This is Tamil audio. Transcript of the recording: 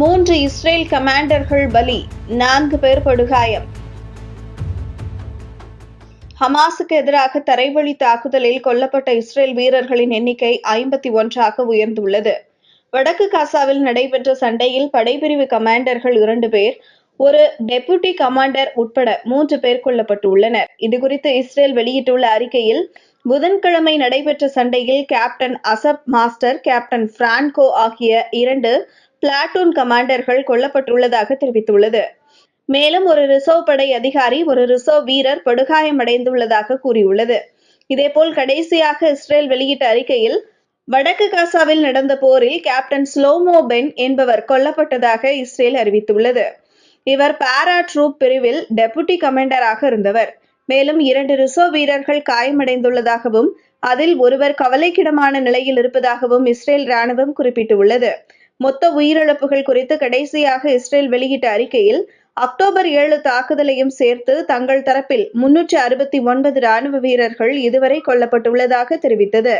மூன்று இஸ்ரேல் கமாண்டர்கள் பலி நான்கு பேர் படுகாயம். ஹமாஸுக்கு எதிராக தரைவழி தாக்குதலில் கொல்லப்பட்ட இஸ்ரேல் வீரர்களின் எண்ணிக்கை ஐம்பத்தி ஒன்றாக உயர்ந்துள்ளது. வடக்கு காசாவில் நடைபெற்ற சண்டையில் படைப்பிரிவு கமாண்டர்கள் இரண்டு பேர் ஒரு டெபுட்டி கமாண்டர் உட்பட மூன்று பேர் கொல்லப்பட்டுள்ளனர். இதுகுறித்து இஸ்ரேல் வெளியிட்டுள்ள அறிக்கையில் புதன்கிழமை நடைபெற்ற சண்டையில் captain Asaf Master captain Franco ஆகிய இரண்டு பிளாட்டூன் கமாண்டர்கள் கொல்லப்பட்டுள்ளதாக தெரிவித்துள்ளது. மேலும் ஒரு ரிசர்வ் படை அதிகாரி ஒரு ரிசர்வ் வீரர் படுகாயமடைந்துள்ளதாக கூறியுள்ளது. இதேபோல் கடைசியாக இஸ்ரேல் வெளியிட்ட அறிக்கையில் வடக்கு காசாவில் நடந்த போரில் கேப்டன் ஸ்லோமோ பென் என்பவர் கொல்லப்பட்டதாக இஸ்ரேல் அறிவித்துள்ளது. இவர் பாரா ட்ரூப் பிரிவில் டெபுட்டி கமாண்டராக இருந்தவர். மேலும் இரண்டு ரிசர்வ் வீரர்கள் காயமடைந்துள்ளதாகவும் அதில் ஒருவர் கவலைக்கிடமான நிலையில் இருப்பதாகவும் இஸ்ரேல் ராணுவம் குறிப்பிட்டுள்ளது. மொத்த உயிரிழப்புகள் குறித்து கடைசியாக இஸ்ரேல் வெளியிட்ட அறிக்கையில் அக்டோபர் ஏழு தாக்குதலையும் சேர்த்து தங்கள் தரப்பில் முன்னூற்று அறுபத்தி ஒன்பது ராணுவ வீரர்கள் இதுவரை கொல்லப்பட்டுள்ளதாக தெரிவித்தது.